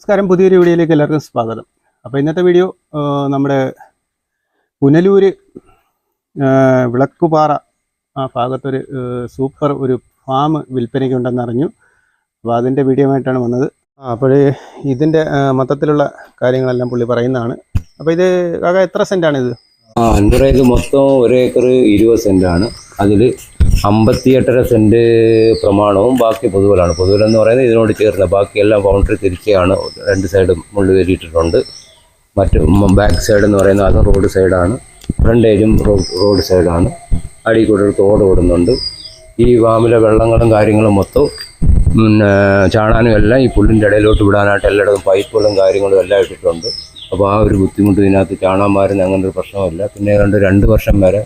നമസ്കാരം. പുതിയൊരു വീഡിയോയിലേക്ക് എല്ലാവർക്കും സ്വാഗതം. അപ്പോൾ ഇന്നത്തെ വീഡിയോ നമ്മുടെ പുനലൂര് വിളക്കുപാറ ആ ഭാഗത്തൊരു സൂപ്പർ ഒരു ഫാം വിൽപ്പനയ്ക്കുണ്ടെന്നറിഞ്ഞു. അപ്പോൾ അതിന്റെ വീഡിയോ ആയിട്ടാണ് വന്നത് അപ്പോൾ ഇതിന്റെ മൊത്തത്തിലുള്ള കാര്യങ്ങളെല്ലാം പുള്ളി പറയുന്നതാണ്. അപ്പോൾ ഇത് കാക്ക എത്ര സെന്റാണിത് അൻപറേക്ക് മൊത്തം ഒരു ഏക്കർ ഇരുപത് സെന്റാണ് അതിൽ അമ്പത്തിയെട്ടര സെന്റ് പ്രമാണവും ബാക്കി പൊതുവലാണ്. പൊതുവൽ എന്ന് പറയുന്നത് ഇതിനോട് ചേർന്ന് ബാക്കിയെല്ലാം ബൗണ്ടറി തിരിച്ചെയാണ് രണ്ട് സൈഡും മുള്ളു കയറിയിട്ടിട്ടുണ്ട് മറ്റു ബാക്ക് സൈഡ് എന്ന് പറയുന്നത് അതും റോഡ് സൈഡാണ് ഫ്രണ്ടേജും റോഡ് റോഡ് സൈഡാണ് അടി കൂടെ തോട് ഓടുന്നുണ്ട്. ഈ വാമിലെ വെള്ളങ്ങളും കാര്യങ്ങളും മൊത്തം പിന്നെ ചാണാനും എല്ലാം ഈ പുല്ലിന്റെ ഇടയിലോട്ട് വിടാനായിട്ട് എല്ലായിടത്തും പൈപ്പുകളും കാര്യങ്ങളും എല്ലാം ഇട്ടിട്ടുണ്ട്. അപ്പോൾ ആ ഒരു ബുദ്ധിമുട്ട് ഇതിനകത്ത് ചാണാൻ മാറുന്ന അങ്ങനെ ഒരു പ്രശ്നമില്ല പിന്നെ ഏതാണ്ട് രണ്ട് വർഷം വരെ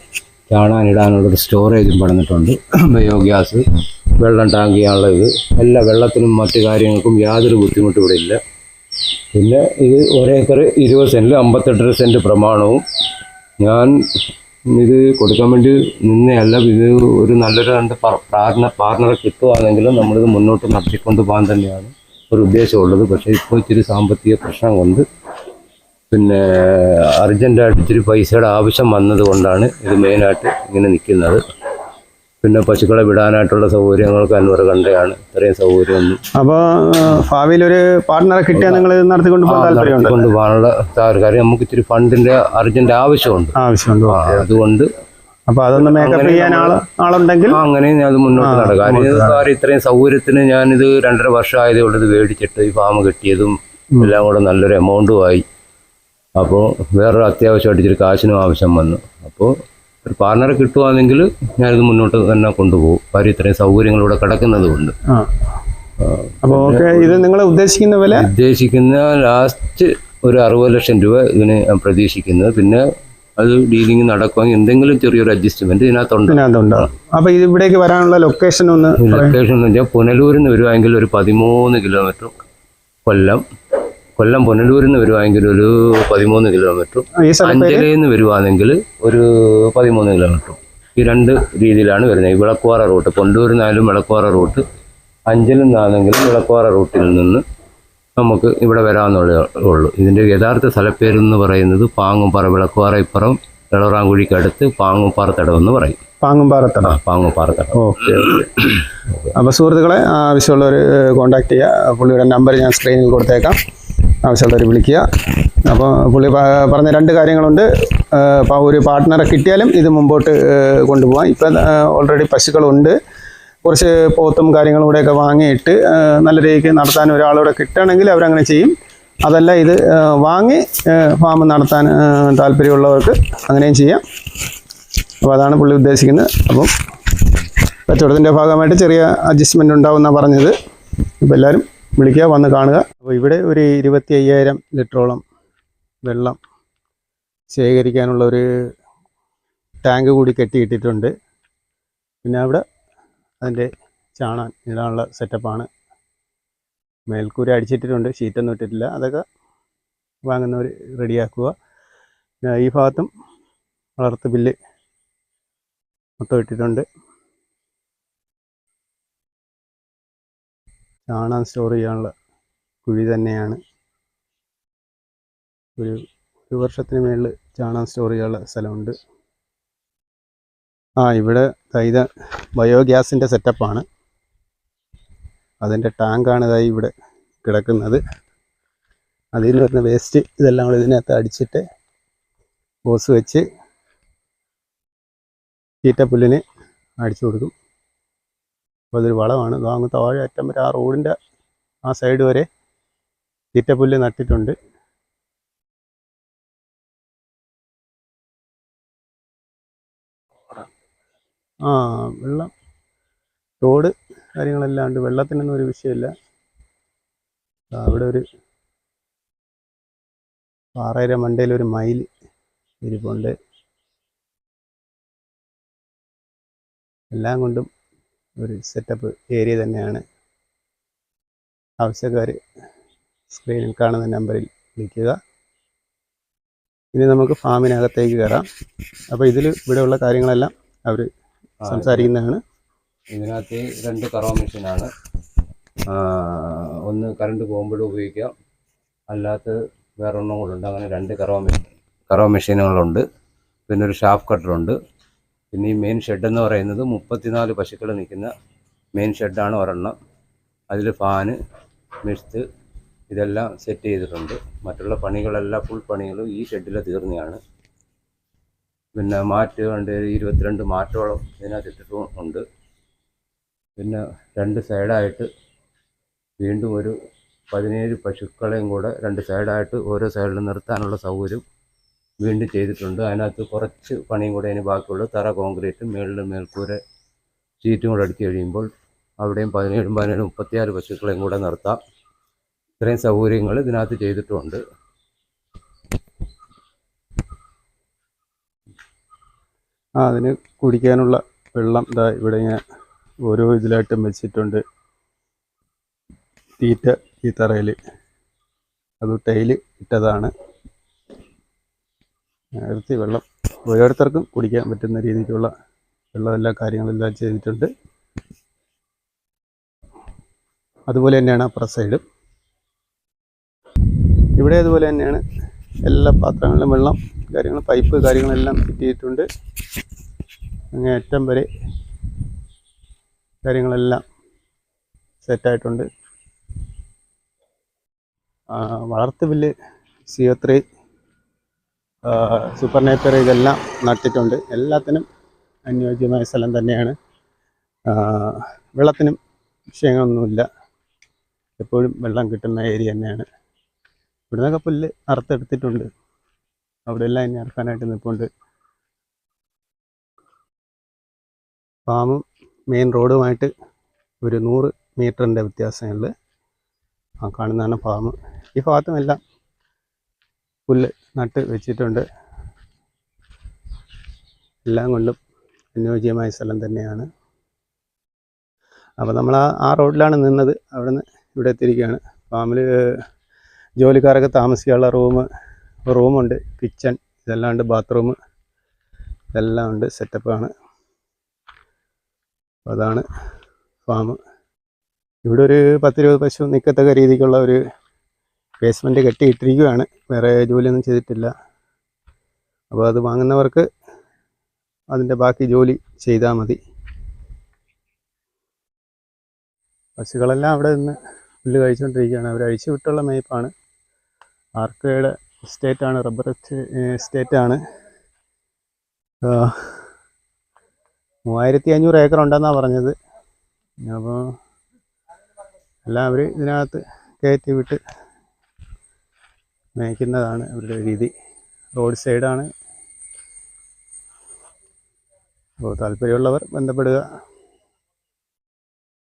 ചാണാൻ ഇടാനുള്ളൊരു സ്റ്റോറേജും പണിതിട്ടുണ്ട്. ബയോഗ്യാസ് വെള്ളം ടാങ്ക് ചെയ്യാനുള്ള ഇത്. എല്ലാ വെള്ളത്തിനും മറ്റു കാര്യങ്ങൾക്കും യാതൊരു ബുദ്ധിമുട്ടും ഇവിടെ ഇല്ല. പിന്നെ ഇത് ഒരേക്കർ ഇരുപത് സെന്റിൽ അമ്പത്തെട്ടര സെന്റ് പ്രമാണവും. ഞാൻ ഇത് കൊടുക്കാൻ വേണ്ടി നിന്നെയല്ല. ഇത് ഒരു നല്ലൊരു രണ്ട് പാർട്ണർ പാർട്ണറെ കിട്ടുവാണെങ്കിലും നമ്മളിത് മുന്നോട്ട് നടത്തിക്കൊണ്ട് പോകാൻ തന്നെയാണ് ഒരു ഉദ്ദേശമുള്ളത് പക്ഷേ ഇപ്പോൾ ഇച്ചിരി സാമ്പത്തിക പ്രശ്നം കൊണ്ട് പിന്നെ അർജന്റായിട്ട് ഇച്ചിരി പൈസയുടെ ആവശ്യം വന്നതുകൊണ്ടാണ് ഇത് മെയിനായിട്ട് ഇങ്ങനെ നിൽക്കുന്നത്. പിന്നെ പശുക്കളെ വിടാനായിട്ടുള്ള സൗകര്യങ്ങൾക്ക് അൻവർ കണ്ടയാണ് ഇത്രയും സൗകര്യമൊന്നും. അപ്പോൾ ഭാവിയിൽ ഒരു പാർട്ട്ണറെ കിട്ടിയാൽ നിങ്ങൾ നടത്തിക്കൊണ്ട് താല്പര്യമുണ്ട്? കൊണ്ട് പോകാനുള്ള കാര്യം നമുക്ക് ഇച്ചിരി ഫണ്ടിന്റെ അർജന്റ് ആവശ്യമുണ്ട്. ആവശ്യമുണ്ട്. അതുകൊണ്ട് അപ്പോൾ അതൊന്ന് മേക്കപ്പ് ചെയ്യാൻ ആൾ ആളുണ്ടെങ്കിൽ അങ്ങനെ ഞാൻ അത് മുന്നോട്ട് നടക്കാം. കാര്യം ഇത് കാര്യം ഇത്രയും സൗകര്യത്തിന് ഞാനിത് രണ്ടര വർഷം ആയതുകൊണ്ട് ഇത് മേടിച്ചിട്ട് ഈ ഫാം കിട്ടിയതും എല്ലാം കൂടെ നല്ലൊരു എമൗണ്ടും ആയി. അപ്പോൾ വേറൊരു അത്യാവശ്യമായിട്ട് ഇച്ചിരി കാശിനും ആവശ്യം വന്നു. അപ്പോൾ ഒരു പാർട്ണറെ കിട്ടുവാണെങ്കിൽ ഞാനിത് മുന്നോട്ട് തന്നെ കൊണ്ടുപോകും. കാര്യം ഇത്രയും സൗകര്യങ്ങൾ ഇവിടെ കിടക്കുന്നത് കൊണ്ട്. അപ്പോൾ ഓക്കെ ഇത് നിങ്ങൾ ഉദ്ദേശിക്കുന്ന വില? ഉദ്ദേശിക്കുന്ന ലാസ്റ്റ് ഒരു അറുപത് ലക്ഷം രൂപ ഇതിന് പ്രതീക്ഷിക്കുന്നത് പിന്നെ അത് ഡീലിംഗ് നടക്കുമെങ്കിൽ എന്തെങ്കിലും ചെറിയൊരു അഡ്ജസ്റ്റ്മെന്റ് ഇതിനകത്തുണ്ട്. ഇത് ഇവിടേക്ക് വരാനുള്ള ലൊക്കേഷൻ ഒന്ന്. ലൊക്കേഷൻ എന്ന് വെച്ചാൽ പുനലൂരിൽ നിന്ന് വരുവാണെങ്കിൽ ഒരു പതിമൂന്ന് കിലോമീറ്റർ കൊല്ലം. കൊല്ലം പുനലൂരിൽ നിന്ന് വരുവാണെങ്കിൽ ഒരു പതിമൂന്ന് കിലോമീറ്ററും അഞ്ചലയിൽ നിന്ന് വരുവാണെങ്കിൽ ഒരു പതിമൂന്ന് കിലോമീറ്ററും ഈ രണ്ട് രീതിയിലാണ് വരുന്നത്. ഈ വിളക്കുവാറ റൂട്ട് കൊണ്ടൂരിൽ നിന്നാലും വിളക്കുവാറ റൂട്ട് അഞ്ചലിൽ നിന്നാണെങ്കിലും വിളക്കുവാറ റൂട്ടിൽ നിന്ന് നമുക്ക് ഇവിടെ വരാമെന്നുള്ളേ ഉള്ളൂ. ഇതിന്റെ യഥാർത്ഥ സ്ഥലപ്പേരെന്ന് പറയുന്നത് പാങ്ങുംപാറ വിളക്കുവാറ ഇപ്പുറം ഇളവറാങ്കുഴിക്കടുത്ത് പാങ്ങുംപാറത്തടം എന്ന് പറയും. പാങ്ങുംപാറത്തട പാങ്ങുംപാറത്തട പാങ്ങുംപാറത്തടം ഓക്കെ അപ്പോൾ സുഹൃത്തുക്കളെ ആവശ്യമുള്ളവർ കോൺടാക്ട് ചെയ്യുക. പുള്ളിയുടെ നമ്പർ ഞാൻ സ്ക്രീനിൽ കൊടുത്തേക്കാം. ആവശ്യമുള്ളവർ വിളിക്കുക. അപ്പോൾ പുള്ളി പറഞ്ഞ രണ്ട് കാര്യങ്ങളുണ്ട്. ഒരു പാർട്ട്ണറെ കിട്ടിയാലും ഇത് മുമ്പോട്ട് കൊണ്ടുപോകാം ഇപ്പം ഓൾറെഡി പശുക്കളുണ്ട്. കുറച്ച് പോത്തും കാര്യങ്ങളും കൂടെയൊക്കെ വാങ്ങിയിട്ട് നല്ല രീതിക്ക് നടത്താൻ ഒരാളൂടെ കിട്ടുകയാണെങ്കിൽ അവരങ്ങനെ ചെയ്യും. അതല്ല ഇത് വാങ്ങി ഫാം നടത്താൻ താല്പര്യമുള്ളവർക്ക് അങ്ങനെയും ചെയ്യാം. അപ്പോൾ അതാണ് പുള്ളി ഉദ്ദേശിക്കുന്നത്. അപ്പം കച്ചവടത്തിന്റെ ഭാഗമായിട്ട് ചെറിയ അഡ്ജസ്റ്റ്മെന്റ് ഉണ്ടാവുമെന്നാണ് പറഞ്ഞത്. അപ്പോൾ എല്ലാവരും വിളിക്കുക വന്ന് കാണുക. അപ്പോൾ ഇവിടെ ഒരു ഇരുപത്തി അയ്യായിരം ലിറ്ററോളം വെള്ളം ശേഖരിക്കാനുള്ള ഒരു ടാങ്ക് കൂടി കെട്ടിയിട്ടിട്ടുണ്ട്. പിന്നെ അവിടെ അതിന്റെ ചാണാൻ ഇടാനുള്ള സെറ്റപ്പാണ്. മേൽക്കൂര അടിച്ചിട്ടിട്ടുണ്ട് ഷീറ്റൊന്നും ഇട്ടിട്ടില്ല. അതൊക്കെ വാങ്ങുന്നവർ റെഡിയാക്കുക. ഈ ഭാഗത്തും വളർത്ത് ബില്ല് മൊത്തം ഇട്ടിട്ടുണ്ട്. ചാണകം സ്റ്റോർ ചെയ്യാനുള്ള കുഴി തന്നെയാണ്. ഒരു ഒരു വർഷത്തിന് മേളിൽ ചാണകം സ്റ്റോർ ചെയ്യാനുള്ള സ്ഥലമുണ്ട്. ആ ഇവിടെ ഇത് ബയോഗ്യാസിന്റെ സെറ്റപ്പാണ് അതിന്റെ ടാങ്കാണ് ഇതായി ഇവിടെ കിടക്കുന്നത്. അതിൽ നിന്ന് വരുന്ന വേസ്റ്റ് ഇതെല്ലാം ഇതിനകത്ത് അടിച്ചിട്ട് ഓസ് വെച്ച് തീറ്റപ്പുല്ലിന് അടിച്ചു കൊടുക്കും. അപ്പോൾ അതൊരു വളമാണ് അങ്ങ് താഴെ അറ്റം വരെ ആ റോഡിന്റെ ആ സൈഡ് വരെ തീറ്റപ്പുല്ല് നട്ടിട്ടുണ്ട്. ആ വെള്ളം റോഡ് കാര്യങ്ങളെല്ലാം ഉണ്ട്. വെള്ളത്തിനൊന്നും ഒരു വിഷയമില്ല. അവിടെ ഒരു പാറയുടെ മണ്ടയിൽ ഒരു മയിൽ ഇരിപ്പുണ്ട്. എല്ലാം കൊണ്ടും ഒരു സെറ്റപ്പ് ഏരിയ തന്നെയാണ്. ആവശ്യക്കാർ സ്ക്രീനിൽ കാണുന്ന നമ്പറിൽ വിളിക്കുക ഇനി നമുക്ക് ഫാമിനകത്തേക്ക് കയറാം അപ്പോൾ ഇതിൽ ഇവിടെയുള്ള കാര്യങ്ങളെല്ലാം അവർ സംസാരിക്കുന്നതാണ്. ഇതിനകത്ത് രണ്ട് കറവ മെഷീനാണ് ഒന്ന് കറണ്ട് പോകുമ്പോഴും ഉപയോഗിക്കാം. അല്ലാത്ത വേറെ ഒന്നും കൂടെ ഉണ്ട്. അങ്ങനെ രണ്ട് കറവ മെഷീൻ കറവ മെഷീനുകളുണ്ട് പിന്നെ ഒരു ഷാഫ് കട്ടറുണ്ട് പിന്നെ ഈ മെയിൻ ഷെഡ് എന്ന് പറയുന്നത് മുപ്പത്തിനാല് പശുക്കൾ നിൽക്കുന്ന മെയിൻ ഷെഡാണ് ഒരെണ്ണം. അതിൽ ഫാന് മിസ്ത് ഇതെല്ലാം സെറ്റ് ചെയ്തിട്ടുണ്ട്. മറ്റുള്ള പണികളെല്ലാം ഫുൾ പണികളും ഈ ഷെഡിൽ തീർന്നതാണ്. പിന്നെ മാറ്റ് ഉണ്ട് ഇരുപത്തിരണ്ട് മാറ്റോളം ഇതിനകത്ത് ഇട്ടിട്ടും ഉണ്ട്. പിന്നെ രണ്ട് സൈഡായിട്ട് വീണ്ടും ഒരു പതിനേഴ് പശുക്കളെയും കൂടെ രണ്ട് സൈഡായിട്ട് ഓരോ സൈഡിൽ നിർത്താനുള്ള സൗകര്യം വീണ്ടും ചെയ്തിട്ടുണ്ട്. അതിനകത്ത് കുറച്ച് പണിയും കൂടെ ഇനി ബാക്കിയുള്ളൂ. തറ കോൺക്രീറ്റും മേളിൽ മേൽക്കൂര ഷീറ്റും കൂടെ അടിച്ച് കഴിയുമ്പോൾ അവിടെയും പതിനേഴും പതിനേഴും മുപ്പത്തിയാറ് പശുക്കളെയും കൂടെ നിർത്താം. ഇത്രയും സൗകര്യങ്ങൾ ഇതിനകത്ത് ചെയ്തിട്ടുണ്ട്. ആ അതിന് കുടിക്കാനുള്ള വെള്ളം ഇതാ ഇവിടെ ഞാൻ ഓരോ ഇതിലായിട്ടും വെച്ചിട്ടുണ്ട്. തീറ്റ ഈ തറയിൽ അത് ടൈൽ ഇട്ടതാണ്. നേരത്തെ വെള്ളം ഓരോരുത്തർക്കും കുടിക്കാൻ പറ്റുന്ന രീതിക്കുള്ള വെള്ളം എല്ലാ കാര്യങ്ങളെല്ലാം ചെയ്തിട്ടുണ്ട്. അതുപോലെ തന്നെയാണ് അപ്പുറ സൈഡും ഇവിടെ അതുപോലെ തന്നെയാണ് എല്ലാ പാത്രങ്ങളിലും വെള്ളം കാര്യങ്ങൾ പൈപ്പ് കാര്യങ്ങളെല്ലാം കിട്ടിയിട്ടുണ്ട്. അങ്ങനെ അങ്ങേ അറ്റം വരെ കാര്യങ്ങളെല്ലാം സെറ്റായിട്ടുണ്ട് വളർത്തു പുല്ല് സിയോ ത്രീ സൂപ്പർ നേപ്പർ ഇതെല്ലാം നട്ടിട്ടുണ്ട് എല്ലാത്തിനും അനുയോജ്യമായ സ്ഥലം തന്നെയാണ്. വെള്ളത്തിനും വിഷയങ്ങളൊന്നുമില്ല. എപ്പോഴും വെള്ളം കിട്ടുന്ന ഏരിയ തന്നെയാണ്. ഇവിടെ നിന്നൊക്കെ പുല്ല് അറുത്തെടുത്തിട്ടുണ്ട്. അവിടെ എല്ലാം ഇനി അറുക്കാനായിട്ട് നിൽപ്പുണ്ട്. ഫാമും മെയിൻ റോഡുമായിട്ട് ഒരു നൂറ് മീറ്ററിന്റെ വ്യത്യാസങ്ങളിൽ ആ കാണുന്നതാണ് ഫാം ഈ ഭാഗത്തുമെല്ലാം പുല്ല് നട്ട് വെച്ചിട്ടുണ്ട്. എല്ലാം കൊണ്ടും അനുയോജ്യമായ സ്ഥലം തന്നെയാണ്. അപ്പോൾ നമ്മൾ ആ ആ റോഡിലാണ് നിന്നത്. അവിടെ നിന്ന് ഇവിടെ എത്തിയിരിക്കുകയാണ്. ഫാമിൽ ജോലിക്കാരൊക്കെ താമസിക്കാനുള്ള റൂം റൂമുണ്ട്. കിച്ചൺ ഇതെല്ലാം ഉണ്ട്. ബാത്റൂം ഇതെല്ലാം ഉണ്ട്. സെറ്റപ്പാണ് അതാണ് ഫാം ഇവിടെ ഒരു പത്തിരുപത് പശു നിൽക്കത്തക്ക രീതിക്കുള്ള ഒരു ബേസ്മെന്റ് കെട്ടിയിട്ടിരിക്കുകയാണ് വേറെ ജോലിയൊന്നും ചെയ്തിട്ടില്ല. അപ്പോൾ അത് വാങ്ങുന്നവർക്ക് അതിന്റെ ബാക്കി ജോലി ചെയ്താൽ മതി. പശുക്കളെല്ലാം അവിടെ നിന്ന് പുല്ല് കഴിച്ചുകൊണ്ടിരിക്കുകയാണ്. അവർ അഴിച്ചു വിട്ടുള്ള മേയ്പ്പാണ് ആർക്കയുടെ സ്റ്റേറ്റാണ് റബ്ബർ സ്റ്റേറ്റാണ് മൂവായിരത്തി അഞ്ഞൂറ് ഏക്കർ ഉണ്ടെന്നാണ് പറഞ്ഞത്. അപ്പോൾ എല്ലാം അവർ ഇതിനകത്ത് കയറ്റി വിട്ട് മേയ്ക്കുന്നതാണ് ഇവരുടെ രീതി. റോഡ് സൈഡാണ് അപ്പോൾ താല്പര്യമുള്ളവർ ബന്ധപ്പെടുക.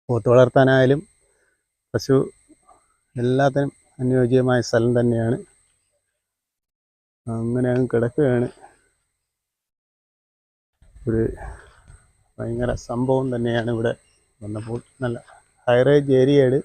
പോത്ത് വളർത്താനായാലും പശു എല്ലാത്തിനും അനുയോജ്യമായ സ്ഥലം തന്നെയാണ്. അങ്ങനെ അങ്ങ് കിടക്കുകയാണ്. ഒരു ഭയങ്കര സംഭവം തന്നെയാണ് ഇവിടെ വന്നപ്പോൾ. നല്ല ഹൈറേഞ്ച് ഏരിയയുടെ